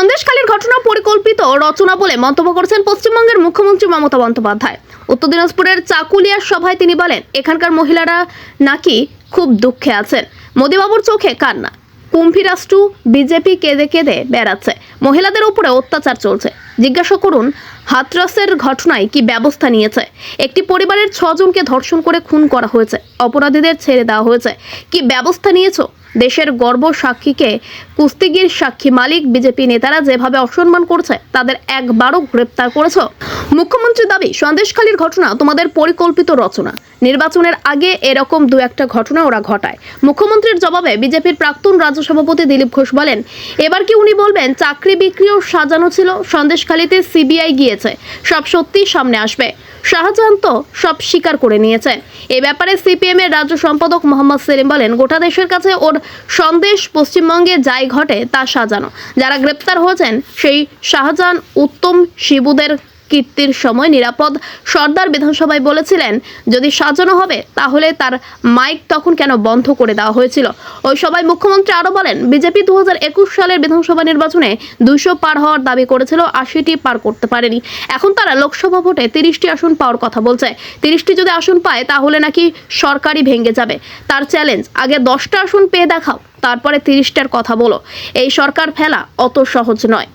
সন্দেশখালীর ঘটনা পরিকল্পিত রচনা বলে মন্তব্য করেছেন পশ্চিমবঙ্গের মুখ্যমন্ত্রী মমতা বন্দ্যোপাধ্যায়। উত্তর দিনাজপুরের চাকুলিয়ার সভায় তিনি বলেন, এখানকার মহিলারা নাকি খুব দুঃখে আছেন। মোদিবাবুর চোখে কান্না। কুম্ভীরাষ্ট্রু বিজেপি কেঁদে কেঁদে বেড়াচ্ছে। মহিলাদের উপরে অত্যাচার চলছে। জিজ্ঞাসা করুন হাতরাসের ঘটনায় কি ব্যবস্থা নিয়েছে? একটি পরিবারের ছজনকে ধর্ষণ করে খুন করা হয়েছে। অপরাধীদের ছেড়ে দেওয়া হয়েছে। কি ব্যবস্থা নিয়েছো? দেশের গর্ব সাক্ষীকে কুস্তিগির সাক্ষী মালিক বিজেপি নেতারা যেভাবে অসম্মান করছে, তাদের একবারও গ্রেপ্তার করেছ? মুখ্যমন্ত্রী দাবি, সন্দেশখালীর ঘটনা তোমাদের পরিকল্পিত রচনা। নির্বাচনের আগে এরকম দু একটা ঘটনা ওরা ঘটায়। মুখ্যমন্ত্রীর জবাবে বিজেপির প্রাক্তন রাজ্য সভাপতি দিলীপ ঘোষ বলেন, এবার কি উনি বলবেন, চাকরি বিক্রিও সাজানো ছিল, সন্দেশখালিতে সিবিআই গিয়েছে, সব সত্যি সামনে আসবে। শাহজাহান তো সব স্বীকার করে নিয়েছেন এ ব্যাপারে সিপিএম এর রাজ্য সম্পাদক মোহাম্মদ সেলিম বলেন, গোটা দেশের কাছে ওর সন্দেশ পশ্চিমবঙ্গে যাই ঘটে তা সাজানো। যারা গ্রেপ্তার হয়েছেন, সেই শাহজাহান, উত্তম শিবুদের কীর্তির সময় নিরাপদ। সর্দার বিধানসভায় বলেছিলেন, যদি সাজানো হবে, তাহলে তার মাইক তখন কেন বন্ধ করে দেওয়া হয়েছিল? ওই সভায় মুখ্যমন্ত্রী আরও বলেন, বিজেপি দু হাজার একুশ সালের বিধানসভা নির্বাচনে দুইশো পার হওয়ার দাবি করেছিল আশিটি পার করতে পারেনি। এখন তারা লোকসভা ভোটে তিরিশটি আসন পাওয়ার কথা বলছে। তিরিশটি যদি আসন পায়, তাহলে নাকি সরকারই ভেঙে যাবে। তার চ্যালেঞ্জ, আগে দশটা আসন পেয়ে দেখাও, তারপরে তিরিশটার কথা বলো। এই সরকার ফেলা অত সহজ নয়।